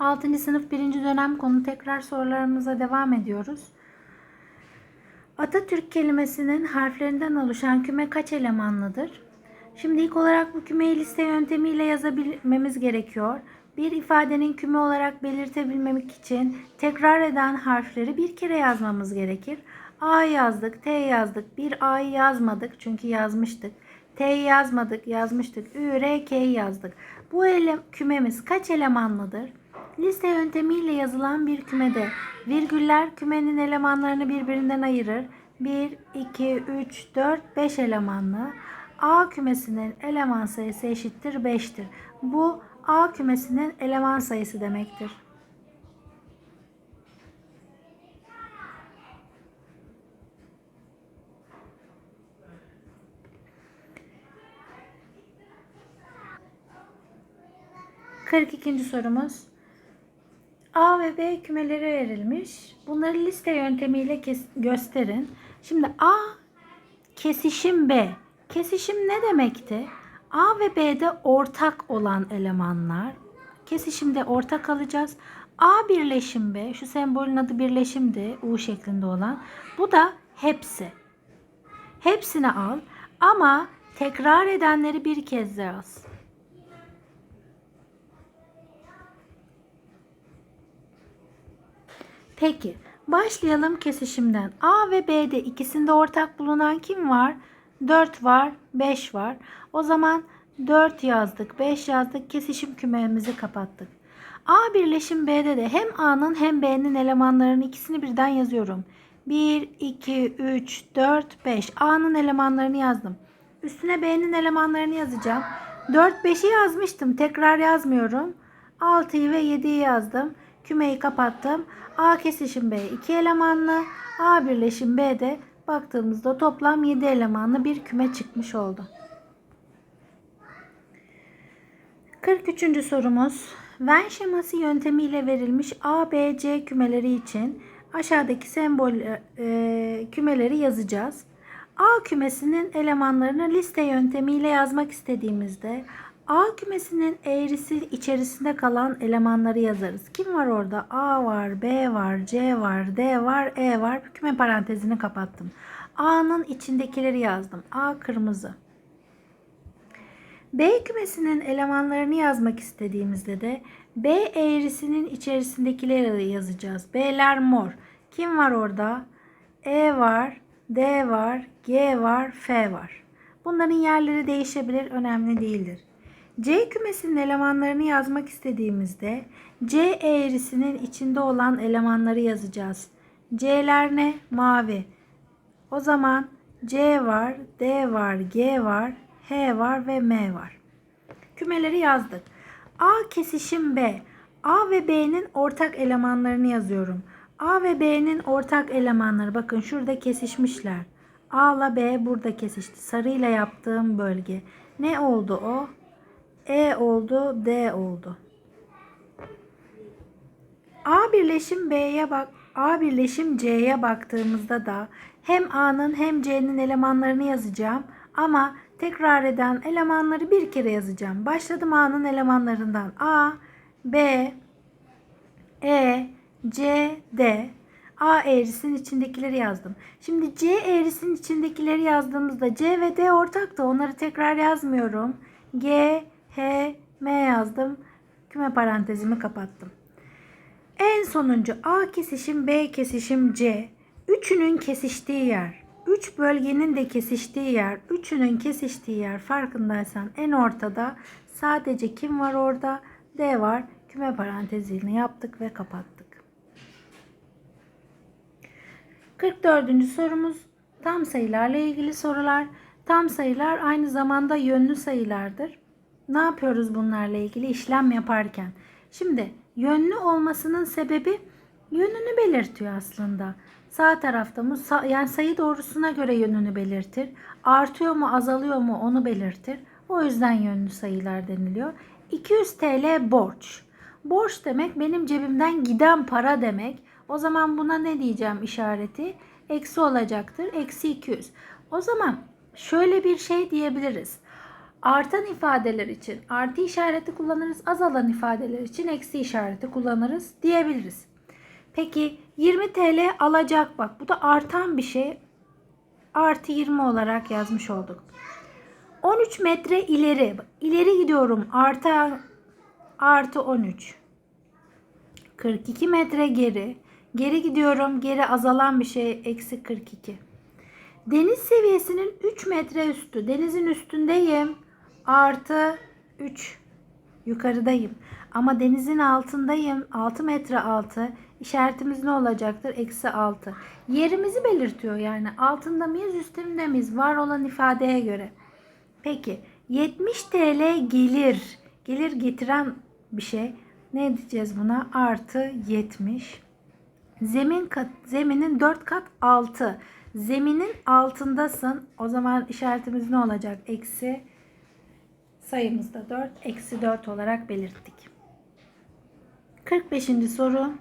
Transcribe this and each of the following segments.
6. sınıf 1. dönem konu tekrar sorularımıza devam ediyoruz. Atatürk kelimesinin harflerinden oluşan küme kaç elemanlıdır? Şimdi ilk olarak bu kümeyi liste yöntemiyle yazabilmemiz gerekiyor. Bir ifadenin küme olarak belirtebilmek için tekrar eden harfleri bir kere yazmamız gerekir. A yazdık, T yazdık. Bir A'yı yazmadık çünkü yazmıştık. T'yi yazmadık, yazmıştık. Ü, R, K'yi yazdık. Bu ele, kümemiz kaç elemanlıdır? Liste yöntemiyle yazılan bir kümede virgüller kümenin elemanlarını birbirinden ayırır. 1, 2, 3, 4, 5 elemanlı. A kümesinin eleman sayısı eşittir 5'tir. Bu A kümesinin eleman sayısı demektir. Kırk ikinci sorumuz. A ve B kümeleri verilmiş. Bunları liste yöntemiyle gösterin. Şimdi A kesişim B. Kesişim ne demekti? A ve B'de ortak olan elemanlar. Kesişimde ortak alacağız. A birleşim B. Şu sembolün adı birleşimdi. U şeklinde olan. Bu da hepsi. Hepsini al ama tekrar edenleri bir kez yaz. Peki başlayalım kesişimden. A ve B'de ikisinde ortak bulunan kim var? 4 var, 5 var. O zaman 4 yazdık, 5 yazdık. Kesişim kümemizi kapattık. A birleşim B'de de hem A'nın hem B'nin elemanlarının ikisini birden yazıyorum. 1, 2, 3, 4, 5. A'nın elemanlarını yazdım. Üstüne B'nin elemanlarını yazacağım. 4, 5'i yazmıştım. Tekrar yazmıyorum. 6'yı ve 7'yi yazdım. Kümeyi kapattım. A kesişim B 2 elemanlı. A birleşim B'de baktığımızda toplam 7 elemanlı bir küme çıkmış oldu. 43. sorumuz. Venn şeması yöntemiyle verilmiş A, B, C kümeleri için aşağıdaki sembol e, kümeleri yazacağız. A kümesinin elemanlarını liste yöntemiyle yazmak istediğimizde A kümesinin eğrisi içerisinde kalan elemanları yazarız. Kim var orada? A var, B var, C var, D var, E var. Küme parantezini kapattım. A'nın içindekileri yazdım. A kırmızı. B kümesinin elemanlarını yazmak istediğimizde de B eğrisinin içerisindekileri yazacağız. B'ler mor. Kim var orada? E var, D var, G var, F var. Bunların yerleri değişebilir, önemli değildir. C kümesinin elemanlarını yazmak istediğimizde C eğrisinin içinde olan elemanları yazacağız. C'ler ne? Mavi. O zaman C var, D var, G var, H var ve M var. Kümeleri yazdık. A kesişim B. A ve B'nin ortak elemanlarını yazıyorum. A ve B'nin ortak elemanları bakın şurada kesişmişler. A ile B burada kesişti. Sarıyla yaptığım bölge. Ne oldu o? E oldu, D oldu. A birleşim B'ye bak, A birleşim C'ye baktığımızda da hem A'nın hem C'nin elemanlarını yazacağım ama tekrar eden elemanları bir kere yazacağım. Başladım A'nın elemanlarından. A, B, E, C, D. A eğrisinin içindekileri yazdım. Şimdi C eğrisinin içindekileri yazdığımızda C ve D ortak da onları tekrar yazmıyorum. G, M yazdım. Küme parantezimi kapattım. En sonuncu A kesişim B kesişim C. Üçünün kesiştiği yer. Üç bölgenin de kesiştiği yer. Üçünün kesiştiği yer farkındaysan en ortada sadece kim var orada? D var. Küme parantezini yaptık ve kapattık. 44. sorumuz tam sayılarla ilgili sorular. Tam sayılar aynı zamanda yönlü sayılardır. Ne yapıyoruz bunlarla ilgili işlem yaparken? Şimdi yönlü olmasının sebebi yönünü belirtiyor aslında. Sağ tarafta mı yani sayı doğrusuna göre yönünü belirtir. Artıyor mu azalıyor mu onu belirtir. O yüzden yönlü sayılar deniliyor. 200 TL borç. Borç demek benim cebimden giden para demek. O zaman buna ne diyeceğim işareti? Eksi olacaktır. Eksi 200. O zaman şöyle bir şey diyebiliriz. Artan ifadeler için artı işareti kullanırız. Azalan ifadeler için eksi işareti kullanırız diyebiliriz. Peki 20 TL alacak bak. Bu da artan bir şey. Artı 20 olarak yazmış olduk. 13 metre ileri. İleri gidiyorum. Artı artı 13. 42 metre geri. Geri gidiyorum. Geri azalan bir şey. Eksi 42. Deniz seviyesinin 3 metre üstü. Denizin üstündeyim. Artı 3. Yukarıdayım. Ama denizin altındayım. 6 metre altı. İşaretimiz ne olacaktır? Eksi 6. Yerimizi belirtiyor yani. Altında mıyız üstünde miyiz? Var olan ifadeye göre. Peki 70 TL gelir. Gelir getiren bir şey. Ne diyeceğiz buna? Artı 70. Zemin kat, zeminin 4 kat altı. Zeminin altındasın. O zaman işaretimiz ne olacak? Eksi sayımızda 4. Eksi 4 olarak belirttik. 45. soru.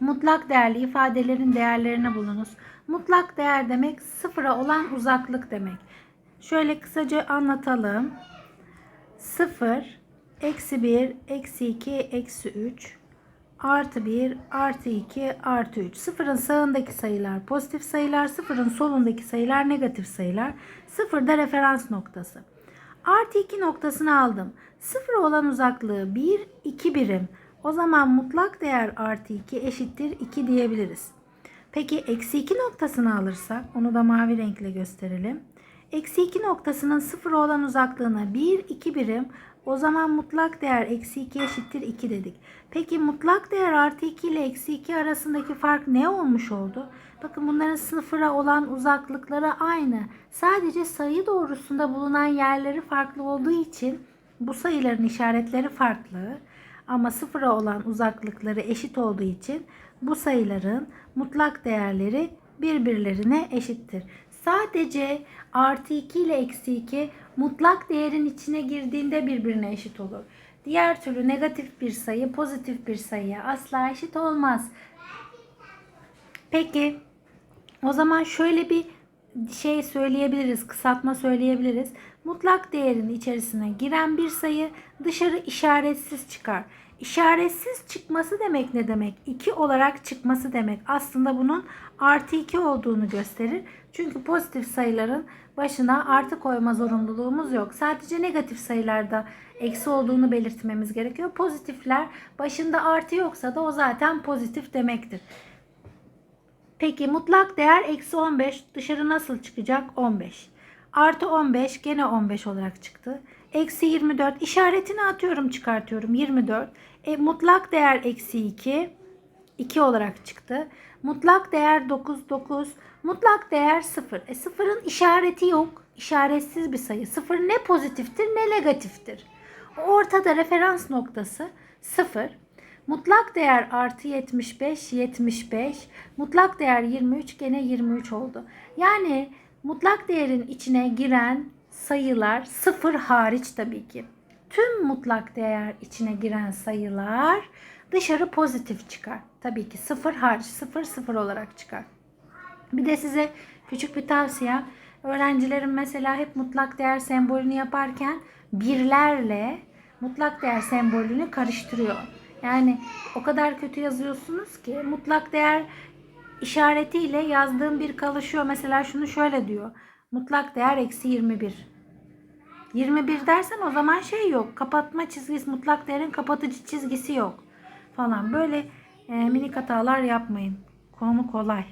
Mutlak değerli ifadelerin değerlerini bulunuz. Mutlak değer demek sıfıra olan uzaklık demek. Şöyle kısaca anlatalım. 0, eksi 1, eksi 2, eksi 3, artı 1, artı 2, artı 3. Sıfırın sağındaki sayılar pozitif sayılar, sıfırın solundaki sayılar negatif sayılar. Sıfır da referans noktası. Artı 2 noktasını aldım. Sıfır olan uzaklığı 1, 2 birim. O zaman mutlak değer artı 2 eşittir 2 diyebiliriz. Peki eksi 2 noktasını alırsak onu da mavi renkle gösterelim. Eksi 2 noktasının sıfır olan uzaklığına 1, 2 birim. O zaman mutlak değer eksi 2 eşittir 2 dedik. Peki mutlak değer artı 2 ile eksi 2 arasındaki fark ne olmuş oldu? Bakın bunların sıfıra olan uzaklıkları aynı. Sadece sayı doğrusunda bulunan yerleri farklı olduğu için bu sayıların işaretleri farklı. Ama sıfıra olan uzaklıkları eşit olduğu için bu sayıların mutlak değerleri birbirlerine eşittir. Sadece artı 2 ile eksi 2 mutlak değerin içine girdiğinde birbirine eşit olur. Diğer türlü negatif bir sayı pozitif bir sayıya asla eşit olmaz. Peki o zaman şöyle bir şey söyleyebiliriz, kısaltma söyleyebiliriz. Mutlak değerin içerisine giren bir sayı dışarı işaretsiz çıkar. İşaretsiz çıkması demek ne demek? 2 olarak çıkması demek. Aslında bunun artı 2 olduğunu gösterir. Çünkü pozitif sayıların başına artı koyma zorunluluğumuz yok. Sadece negatif sayılarda eksi olduğunu belirtmemiz gerekiyor. Pozitifler başında artı yoksa da o zaten pozitif demektir. Peki mutlak değer eksi 15 dışarı nasıl çıkacak? 15. Artı 15 gene 15 olarak çıktı. Eksi 24 işaretini atıyorum çıkartıyorum 24. E, mutlak değer eksi 2 2 olarak çıktı. Mutlak değer 9 9. Mutlak değer 0. E, 0'ın işareti yok. İşaretsiz bir sayı. 0 ne pozitiftir ne negatiftir. Ortada referans noktası 0. Mutlak değer artı 75, 75. Mutlak değer 23 gene 23 oldu. Yani mutlak değerin içine giren sayılar sıfır hariç tabii ki. Tüm mutlak değer içine giren sayılar dışarı pozitif çıkar. Tabii ki sıfır hariç sıfır sıfır olarak çıkar. Bir de size küçük bir tavsiye. Öğrencilerim mesela hep mutlak değer sembolünü yaparken birlerle mutlak değer sembolünü karıştırıyor. Yani o kadar kötü yazıyorsunuz ki mutlak değer işaretiyle yazdığım bir kalışıyor. Mesela şunu şöyle diyor. Mutlak değer eksi 21. 21 dersen o zaman şey yok. Kapatma çizgisi, mutlak değerin kapatıcı çizgisi yok. Falan. Böyle e, minik hatalar yapmayın. Konu kolay.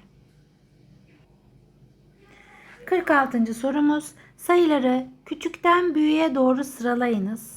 46. sorumuz. Sayıları küçükten büyüğe doğru sıralayınız.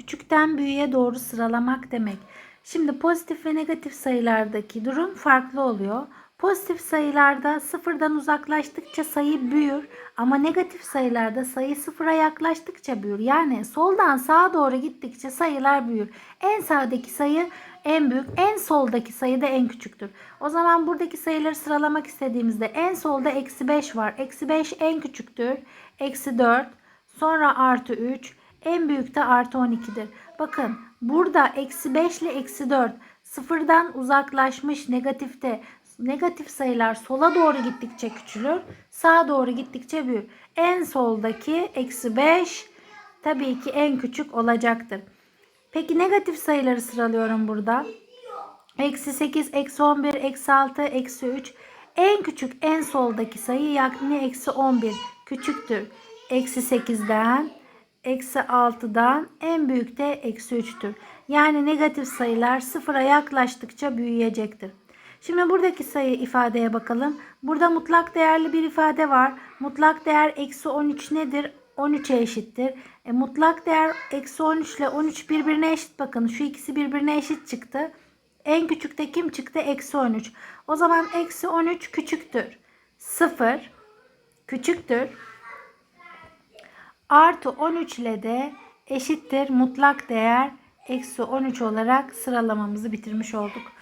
Küçükten büyüğe doğru sıralamak demek. Şimdi pozitif ve negatif sayılardaki durum farklı oluyor. Pozitif sayılarda sıfırdan uzaklaştıkça sayı büyür ama negatif sayılarda sayı sıfıra yaklaştıkça büyür. Yani soldan sağa doğru gittikçe sayılar büyür. En sağdaki sayı en büyük, en soldaki sayı da en küçüktür. O zaman buradaki sayıları sıralamak istediğimizde en solda eksi 5 var. Eksi 5 en küçüktür. Eksi 4, sonra artı 3, en büyük de artı 12'dir. Bakın burada eksi 5 ile eksi 4 sıfırdan uzaklaşmış negatifte negatif sayılar sola doğru gittikçe küçülür. Sağa doğru gittikçe büyür. En soldaki eksi 5 tabii ki en küçük olacaktır. Peki negatif sayıları sıralıyorum burada. Eksi 8, eksi 11, eksi 6, eksi 3. En küçük en soldaki sayı yani eksi 11 küçüktür. Eksi 8'den, eksi 6'dan en büyük de eksi 3'tür. Yani negatif sayılar sıfıra yaklaştıkça büyüyecektir. Şimdi buradaki sayı ifadeye bakalım. Burada mutlak değerli bir ifade var. Mutlak değer eksi 13 nedir? 13'e eşittir. E, mutlak değer eksi 13 ile 13 birbirine eşit. Bakın şu ikisi birbirine eşit çıktı. En küçükte kim çıktı? Eksi 13. O zaman eksi 13 küçüktür. 0 küçüktür. Artı 13 ile de eşittir mutlak değer eksi 13 olarak sıralamamızı bitirmiş olduk.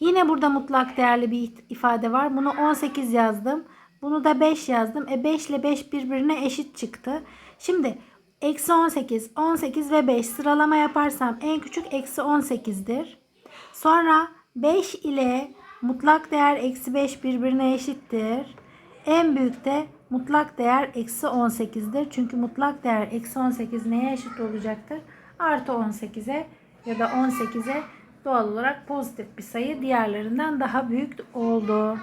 Yine burada mutlak değerli bir ifade var. Bunu 18 yazdım. Bunu da 5 yazdım. E 5 ile 5 birbirine eşit çıktı. Şimdi eksi 18, 18 ve 5 sıralama yaparsam en küçük eksi 18'dir. Sonra 5 ile mutlak değer eksi 5 birbirine eşittir. En büyük de mutlak değer eksi 18'dir. Çünkü mutlak değer eksi 18 neye eşit olacaktır? Artı 18'e ya da 18'e doğal olarak pozitif bir sayı diğerlerinden daha büyük oldu.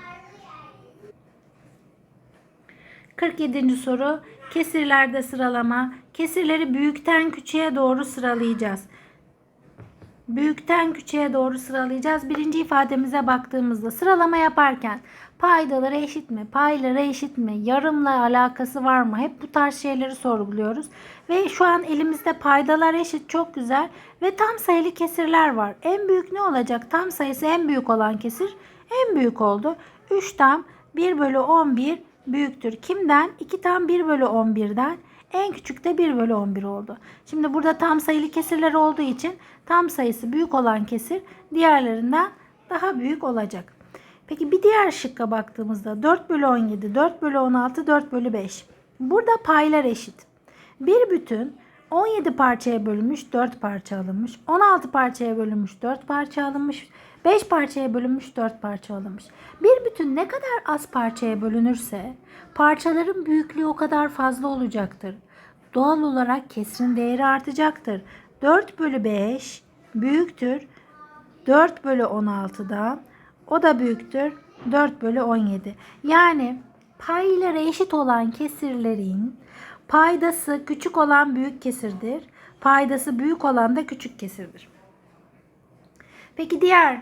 47. soru kesirlerde sıralama. Kesirleri büyükten küçüğe doğru sıralayacağız. Büyükten küçüğe doğru sıralayacağız. Birinci ifademize baktığımızda sıralama yaparken paydaları eşit mi? Payları eşit mi? Yarımla alakası var mı? Hep bu tarz şeyleri sorguluyoruz. Ve şu an elimizde paydalar eşit çok güzel ve tam sayılı kesirler var. En büyük ne olacak? Tam sayısı en büyük olan kesir en büyük oldu. 3 tam 1 bölü 11 büyüktür. Kimden? 2 tam 1 bölü 11'den. En küçük de 1 bölü 11 oldu. Şimdi burada tam sayılı kesirler olduğu için tam sayısı büyük olan kesir diğerlerinden daha büyük olacak. Peki bir diğer şıkka baktığımızda 4 bölü 17, 4 bölü 16, 4 bölü 5. Burada paylar eşit. Bir bütün 17 parçaya bölünmüş 4 parça alınmış. 16 parçaya bölünmüş 4 parça alınmış. 5 parçaya bölünmüş 4 parça alınmış. Bir bütün ne kadar az parçaya bölünürse parçaların büyüklüğü o kadar fazla olacaktır. Doğal olarak kesrin değeri artacaktır. 4 bölü 5 büyüktür 4 bölü 16'dan o da büyüktür 4 bölü 17. Yani payları eşit olan kesirlerin paydası küçük olan büyük kesirdir. Paydası büyük olan da küçük kesirdir. Peki diğer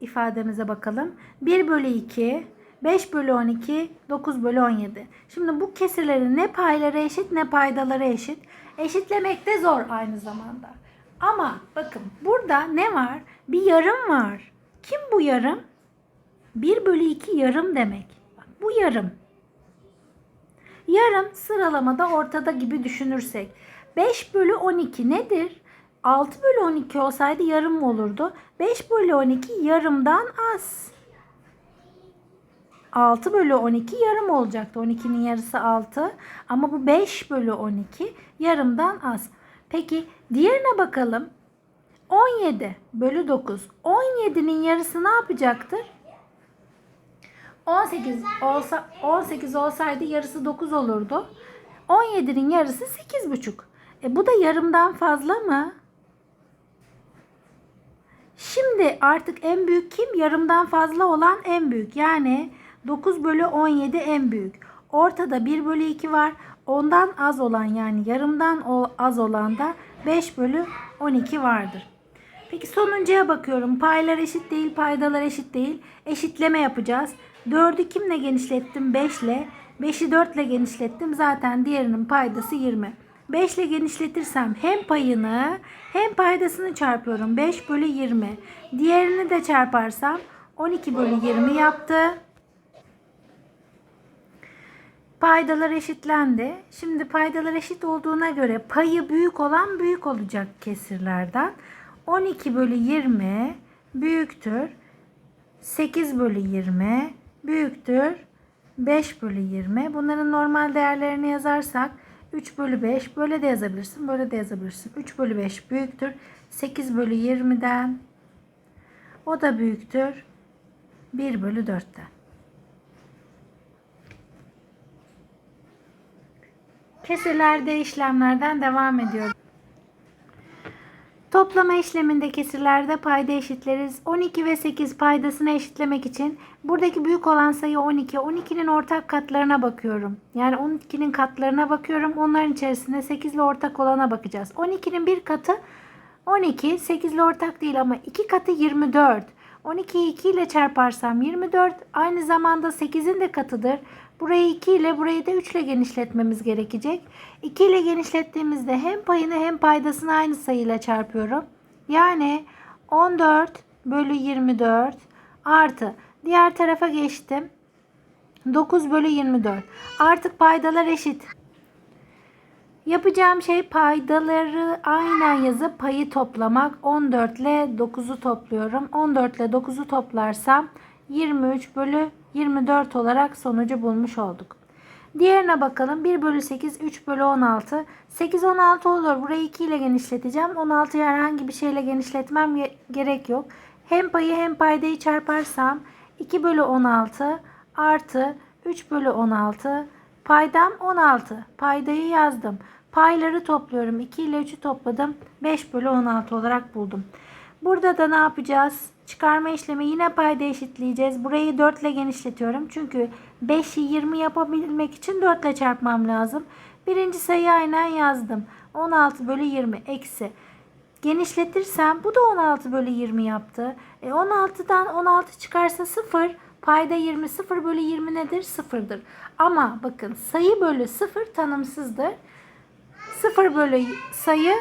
ifademize bakalım. 1 bölü 2, 5 bölü 12, 9 bölü 17. Şimdi bu kesirlerin ne payları eşit ne paydaları eşit. Eşitlemek de zor aynı zamanda. Ama bakın burada ne var? Bir yarım var. Kim bu yarım? 1 bölü 2 yarım demek. Bu yarım. Yarım sıralamada ortada gibi düşünürsek. 5 bölü 12 nedir? 6 bölü 12 olsaydı yarım olurdu. 5 bölü 12 yarımdan az. 6 bölü 12 yarım olacaktı. 12'nin yarısı 6. Ama bu 5 bölü 12 yarımdan az. Peki diğerine bakalım. 17 bölü 9. 17'nin yarısı ne yapacaktır? 18 olsa 18 olsaydı yarısı 9 olurdu. 17'nin yarısı 8,5. E bu da yarımdan fazla mı? Şimdi artık en büyük kim? Yarımdan fazla olan en büyük. Yani 9 bölü 17 en büyük. Ortada 1 bölü 2 var. Ondan az olan yani yarımdan az olan da 5 bölü 12 vardır. Peki sonuncuya bakıyorum. Paylar eşit değil, paydalar eşit değil. Eşitleme yapacağız. 4'ü kimle genişlettim? 5 ile. 5'i 4 ile genişlettim. Zaten diğerinin paydası 20. 5 ile genişletirsem hem payını hem paydasını çarpıyorum. 5 bölü 20. Diğerini de çarparsam 12 bölü 20 yaptı. Paydalar eşitlendi. Şimdi paydalar eşit olduğuna göre payı büyük olan büyük olacak kesirlerden. 12 bölü 20 büyüktür. 8 bölü 20 büyüktür. 5 bölü 20. Bunların normal değerlerini yazarsak 3 bölü 5 böyle de yazabilirsin. Böyle de yazabilirsin. 3 bölü 5 büyüktür. 8 bölü 20'den o da büyüktür. 1 bölü 4'ten. Kesirlerde işlemlerden devam ediyoruz. Toplama işleminde kesirlerde payda eşitleriz. 12 ve 8 paydasını eşitlemek için buradaki büyük olan sayı 12. 12'nin ortak katlarına bakıyorum. Yani 12'nin katlarına bakıyorum. Onların içerisinde 8 ile ortak olana bakacağız. 12'nin bir katı 12. 8 ile ortak değil ama 2 katı 24. 12'yi 2 ile çarparsam 24. Aynı zamanda 8'in de katıdır. Burayı 2 ile burayı da 3 ile genişletmemiz gerekecek. 2 ile genişlettiğimizde hem payını hem paydasını aynı sayıyla çarpıyorum. Yani 14 bölü 24 artı diğer tarafa geçtim. 9 bölü 24. Artık paydalar eşit. Yapacağım şey paydaları aynen yazıp payı toplamak. 14 ile 9'u topluyorum. 14 ile 9'u toplarsam 23 bölü 24 olarak sonucu bulmuş olduk. Diğerine bakalım. 1 bölü 8, 3 bölü 16. 8, 16 olur. Burayı 2 ile genişleteceğim. 16'yı herhangi bir şeyle genişletmem gerek yok. Hem payı hem paydayı çarparsam 2 bölü 16 artı 3 bölü 16 Paydam 16. Paydayı yazdım. Payları topluyorum. 2 ile 3'ü topladım. 5 bölü 16 olarak buldum. Burada da ne yapacağız? Çıkarma işlemi yine payda eşitleyeceğiz. Burayı 4 ile genişletiyorum. Çünkü 5'i 20 yapabilmek için 4 ile çarpmam lazım. Birinci sayıyı aynen yazdım. 16 bölü 20 eksi. Genişletirsem bu da 16 bölü 20 yaptı. E 16'dan 16 çıkarsa 0. Payda 20 0 bölü 20 nedir? 0'dır. Ama bakın sayı bölü 0 tanımsızdır. 0 bölü sayı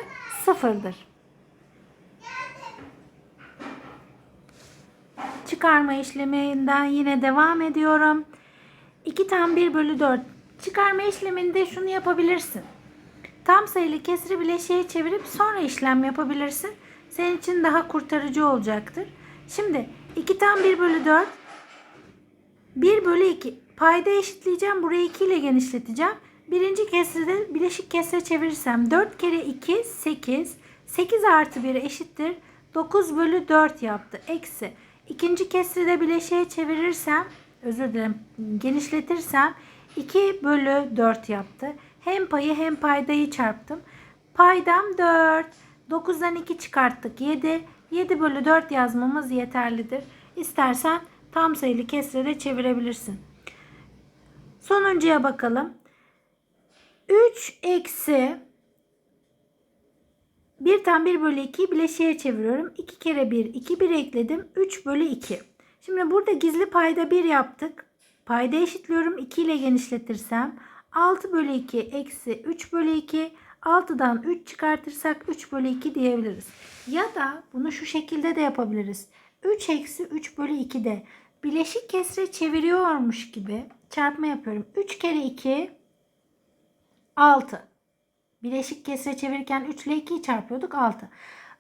0'dır. Çıkarma işleminden yine devam ediyorum. 2 tam 1 bölü 4. Çıkarma işleminde şunu yapabilirsin. Tam sayılı kesri bileşiğe çevirip sonra işlem yapabilirsin. Senin için daha kurtarıcı olacaktır. Şimdi 2 tam 1 bölü 4 1 bölü 2. Payda eşitleyeceğim. Burayı 2 ile genişleteceğim. Birinci kesrede bileşik kesre çevirirsem 4 kere 2 8. 8 artı 1 eşittir. 9 bölü 4 yaptı. Eksi. İkinci kesrede bileşiğe çevirirsem özür dilerim genişletirsem 2 bölü 4 yaptı. Hem payı hem paydayı çarptım. Paydam 4. 9'dan 2 çıkarttık 7. 7 bölü 4 yazmamız yeterlidir. İstersen tam sayılı kesre de çevirebilirsin. Sonuncuya bakalım. 3 eksi 1 tam 1 bölü 2'yi bileşiğe çeviriyorum. 2 kere 1 2 1 ekledim. 3 bölü 2. Şimdi burada gizli payda 1 yaptık. Payda eşitliyorum. 2 ile genişletirsem 6 bölü 2 eksi 3 bölü 2 6'dan 3 çıkartırsak 3 bölü 2 diyebiliriz. Ya da bunu şu şekilde de yapabiliriz. 3 eksi 3 bölü 2 de bileşik kesre çeviriyormuş gibi çarpma yapıyorum. 3 kere 2 6. Bileşik kesre çevirirken 3 ile 2'yi çarpıyorduk 6.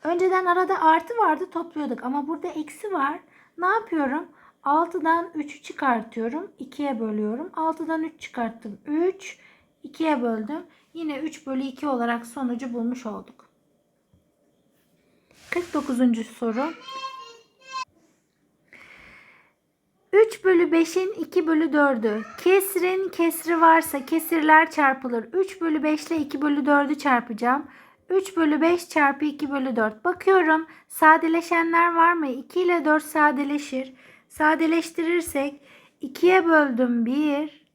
Önceden arada artı vardı topluyorduk ama burada eksi var. Ne yapıyorum? 6'dan 3'ü çıkartıyorum. 2'ye bölüyorum. 6'dan 3 çıkarttım. 3. 2'ye böldüm. Yine 3 bölü 2 olarak sonucu bulmuş olduk. 49. soru. 3 bölü 5'in 2 bölü 4'ü. Kesrin kesri varsa kesirler çarpılır. 3 bölü 5 ile 2 bölü 4'ü çarpacağım. 3 bölü 5 çarpı 2 bölü 4. Bakıyorum sadeleşenler var mı? 2 ile 4 sadeleşir. Sadeleştirirsek 2'ye böldüm 1.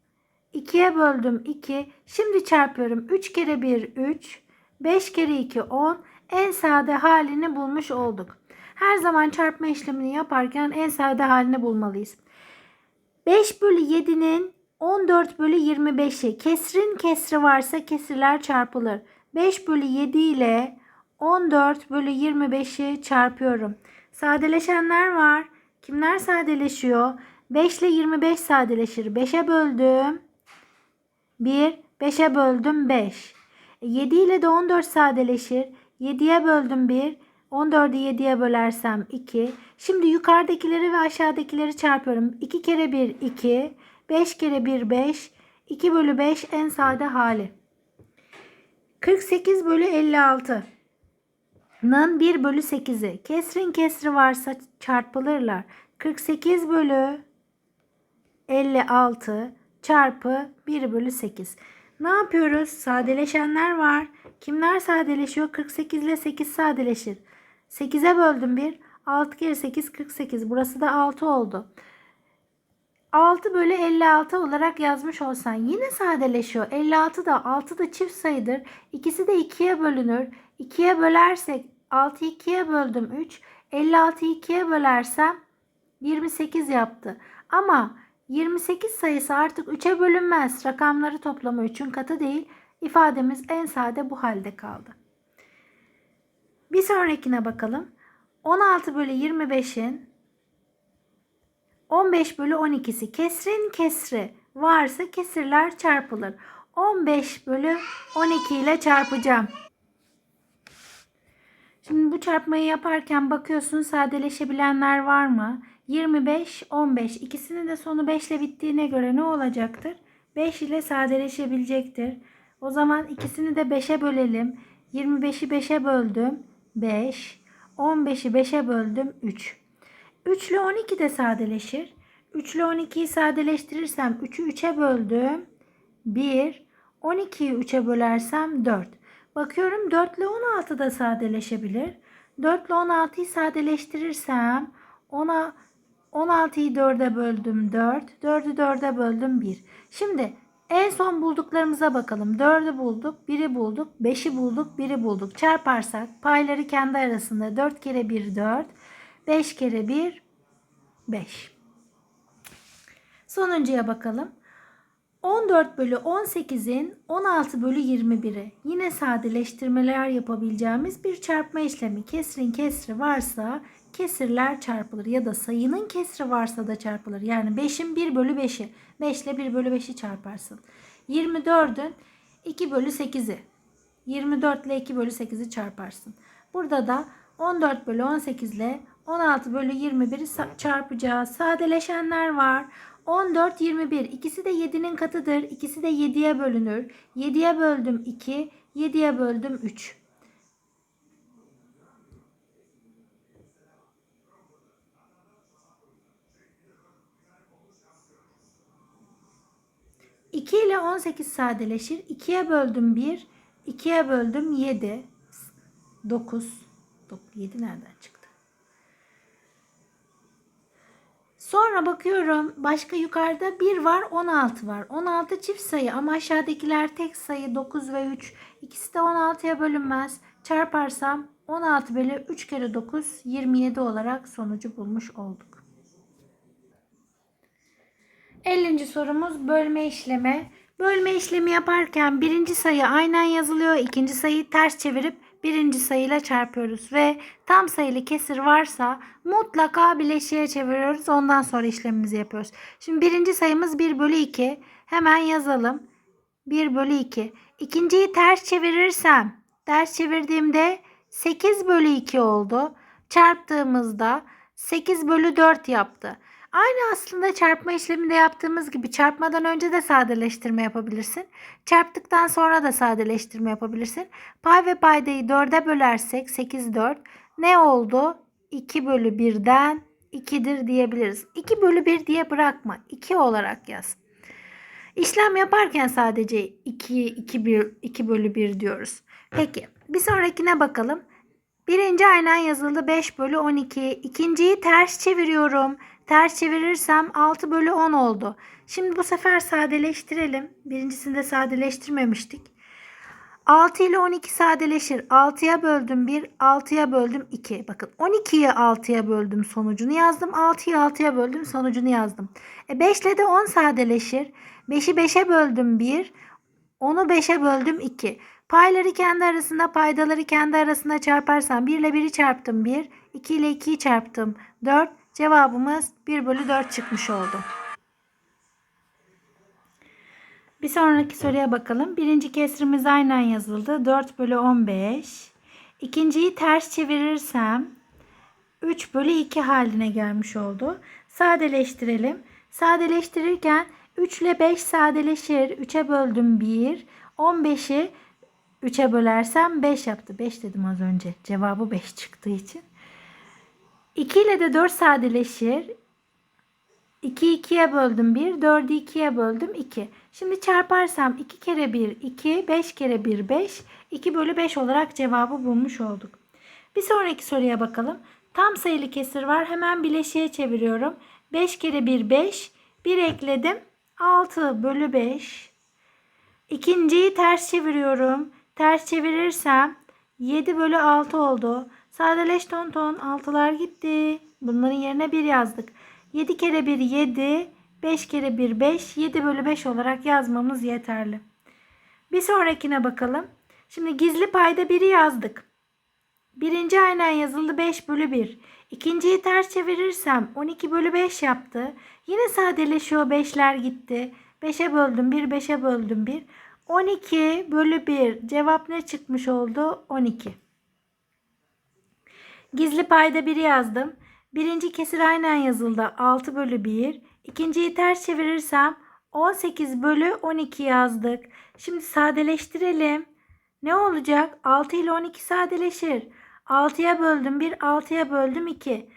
2'ye böldüm 2. Şimdi çarpıyorum. 3 kere 1 3. 5 kere 2 10. En sade halini bulmuş olduk. Her zaman çarpma işlemini yaparken en sade halini bulmalıyız. 5 bölü 7'nin 14 bölü 25'i. Kesrin kesri varsa kesirler çarpılır. 5 bölü 7 ile 14 bölü 25'i çarpıyorum. Sadeleşenler var. Kimler sadeleşiyor? 5 ile 25 sadeleşir. 5'e böldüm. 1. 5'e böldüm 5. 7 ile de 14 sadeleşir. 7'ye böldüm 1. 14'ü 7'ye bölersem 2. Şimdi yukarıdakileri ve aşağıdakileri çarpıyorum. 2 kere 1 2. 5 kere 1 5. 2 bölü 5 en sade hali. 48 bölü 56. Nın 1 bölü 8'i. Kesrin kesri varsa çarpılırlar. 48 bölü 56 çarpı 1 bölü 8. Ne yapıyoruz? Sadeleşenler var. Kimler sadeleşiyor? 48 ile 8 sadeleşir. 8'e böldüm 1. 6 kere 8 48. Burası da 6 oldu. 6 bölü 56 olarak yazmış olsan yine sadeleşiyor. 56 da 6 da çift sayıdır. İkisi de 2'ye bölünür. 2'ye bölersek 6'yı 2'ye böldüm 3. 56'yı 2'ye bölersem 28 yaptı. Ama 28 sayısı artık 3'e bölünmez. Rakamları toplamı 3'ün katı değil. İfademiz en sade bu halde kaldı. Bir sonrakine bakalım. 16 bölü 25'in 15 bölü 12'si kesrin kesri varsa kesirler çarpılır. 15 bölü 12 ile çarpacağım. Şimdi bu çarpmayı yaparken bakıyorsun sadeleşebilenler var mı? 25, 15 ikisinin de sonu 5 ile bittiğine göre ne olacaktır? 5 ile sadeleşebilecektir. O zaman ikisini de 5'e bölelim. 25'i 5'e böldüm. 5. 15'i 5'e böldüm. 3. 3 ile 12 de sadeleşir. 3 ile 12'yi sadeleştirirsem 3'ü 3'e böldüm. 1. 12'yi 3'e bölersem 4. Bakıyorum 4 ile 16 da sadeleşebilir. 4 ile 16'yı sadeleştirirsem ona 16'yı 4'e böldüm 4. 4'ü 4'e böldüm 1. Şimdi en son bulduklarımıza bakalım. 4'ü bulduk, 1'i bulduk, 5'i bulduk, 1'i bulduk. Çarparsak payları kendi arasında 4 kere 1 4, 5 kere 1 5. Sonuncuya bakalım. 14 bölü 18'in 16 bölü 21'i yine sadeleştirmeler yapabileceğimiz bir çarpma işlemi. Kesrin kesri varsa kesirler çarpılır ya da sayının kesri varsa da çarpılır. Yani 5'in 1 bölü 5'i 5 ile 1 bölü 5'i çarparsın. 24'ün 2 bölü 8'i 24 ile 2 bölü 8'i çarparsın. Burada da 14 bölü 18 ile 16 bölü 21'i çarpacağız. Sadeleşenler var. 14, 21. İkisi de 7'nin katıdır. İkisi de 7'ye bölünür. 7'ye böldüm 2, 7'ye böldüm 3. İki ile 18 sadeleşir. 2'ye böldüm 1, 2'ye böldüm 7, 9. 7 nereden çıktı? Sonra bakıyorum başka yukarıda 1 var 16 var. 16 çift sayı ama aşağıdakiler tek sayı 9 ve 3. İkisi de 16'ya bölünmez. Çarparsam 16 bölü 3 kere 9 27 olarak sonucu bulmuş olduk. 50. sorumuz bölme işlemi. Bölme işlemi yaparken birinci sayı aynen yazılıyor. ikinci sayıyı ters çevirip birinci sayıyla çarpıyoruz ve tam sayılı kesir varsa mutlaka bileşiğe çeviriyoruz. Ondan sonra işlemimizi yapıyoruz. Şimdi birinci sayımız 1 bölü 2. Hemen yazalım. 1 bölü 2. İkinciyi ters çevirirsem ters çevirdiğimde 8 bölü 2 oldu. Çarptığımızda 8 bölü 4 yaptı. Aynı aslında çarpma işleminde yaptığımız gibi çarpmadan önce de sadeleştirme yapabilirsin. Çarptıktan sonra da sadeleştirme yapabilirsin. Pay ve paydayı 4'e bölersek 8 4 ne oldu? 2 bölü 1'den 2'dir diyebiliriz. 2 bölü 1 diye bırakma. 2 olarak yaz. İşlem yaparken sadece 2, 2, 1, 2 bölü 1 diyoruz. Peki bir sonrakine bakalım. Birinci aynen yazıldı 5 bölü 12. İkinciyi ters çeviriyorum. Ters çevirirsem 6 bölü 10 oldu. Şimdi bu sefer sadeleştirelim. Birincisinde sadeleştirmemiştik. 6 ile 12 sadeleşir. 6'ya böldüm 1, 6'ya böldüm 2. Bakın 12'yi 6'ya böldüm sonucunu yazdım. 6'yı 6'ya böldüm sonucunu yazdım. E 5 ile de 10 sadeleşir. 5'i 5'e böldüm 1, 10'u 5'e böldüm 2. Payları kendi arasında paydaları kendi arasında çarparsam 1 ile 1'i çarptım 1, 2 ile 2'yi çarptım 4. Cevabımız 1 bölü 4 çıkmış oldu. Bir sonraki soruya bakalım. Birinci kesrimiz aynen yazıldı. 4 bölü 15. İkinciyi ters çevirirsem 3 bölü 2 haline gelmiş oldu. Sadeleştirelim. Sadeleştirirken 3 ile 5 sadeleşir. 3'e böldüm 1. 15'i 3'e bölersem 5 yaptı. 5 dedim az önce. Cevabı 5 çıktığı için. 2 ile de 4 sadeleşir. 2'yi 2'ye böldüm 1. 4'ü 2'ye böldüm 2. Şimdi çarparsam 2 kere 1 2. 5 kere 1 5. 2 bölü 5 olarak cevabı bulmuş olduk. Bir sonraki soruya bakalım. Tam sayılı kesir var. Hemen bileşiğe çeviriyorum. 5 kere 1 5. 1 ekledim. 6 bölü 5. İkinciyi ters çeviriyorum. Ters çevirirsem 7 bölü 6 oldu. Sadeleş ton ton. 6'lar gitti. Bunların yerine 1 yazdık. 7 kere 1 7. 5 kere 1 5. 7 bölü 5 olarak yazmamız yeterli. Bir sonrakine bakalım. Şimdi gizli payda 1'i yazdık. Birinci aynen yazıldı 5 bölü 1. İkinciyi ters çevirirsem 12 bölü 5 yaptı. Yine sadeleşiyor 5'ler gitti. 5'e böldüm 1, 5'e böldüm 1. 12 bölü 1. Cevap ne çıkmış oldu? 12. Gizli payda 1'i yazdım. Birinci kesir aynen yazıldı. 6 bölü 1. İkinciyi ters çevirirsem 18 bölü 12 yazdık. Şimdi sadeleştirelim. Ne olacak? 6 ile 12 sadeleşir. 6'ya böldüm 1, 6'ya böldüm 2.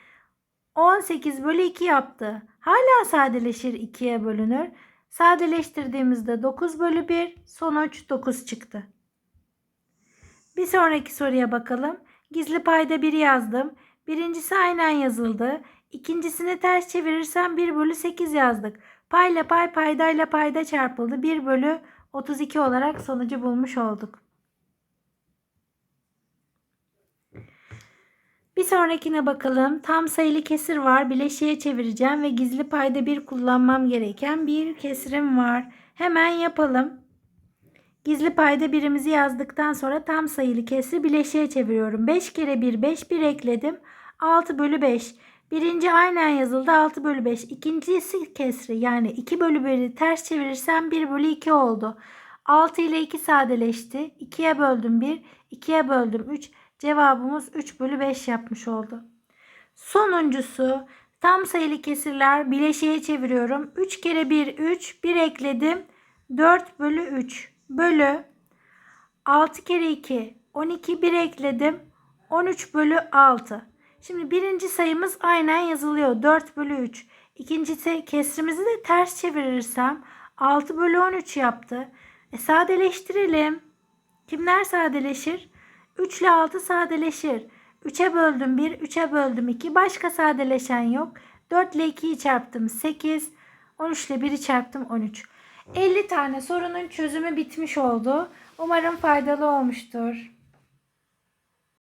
18 bölü 2 yaptı. Hala sadeleşir 2'ye bölünür. Sadeleştirdiğimizde 9 bölü 1 sonuç 9 çıktı. Bir sonraki soruya bakalım. Gizli payda 1 yazdım. Birincisi aynen yazıldı. İkincisini ters çevirirsem 1 bölü 8 yazdık. Payla pay paydayla payda çarpıldı. 1 bölü 32 olarak sonucu bulmuş olduk. Bir sonrakine bakalım. Tam sayılı kesir var. Bileşiğe çevireceğim ve gizli payda bir kullanmam gereken bir kesirim var. Hemen yapalım. Gizli payda birimizi yazdıktan sonra tam sayılı kesri bileşiğe çeviriyorum. 5 kere 1 5 1 ekledim. 6 bölü 5. Birinci aynen yazıldı 6 bölü 5. İkincisi kesri yani 2 bölü 1'i ters çevirirsem 1 bölü 2 oldu. 6 ile 2 sadeleşti. 2'ye böldüm 1. 2'ye böldüm 3. Cevabımız 3 bölü 5 yapmış oldu. Sonuncusu tam sayılı kesirler bileşiğe çeviriyorum. 3 kere 1 3 1 ekledim. 4 bölü 3 bölü 6 kere 2 12 1 ekledim. 13 bölü 6. Şimdi birinci sayımız aynen yazılıyor. 4 bölü 3. İkincisi kesrimizi de ters çevirirsem 6 bölü 13 yaptı. E sadeleştirelim. Kimler sadeleşir? 3 ile 6 sadeleşir. 3'e böldüm 1, 3'e böldüm 2. Başka sadeleşen yok. 4 ile 2'yi çarptım 8. 13 ile 1'i çarptım 13. 50 tane sorunun çözümü bitmiş oldu. Umarım faydalı olmuştur.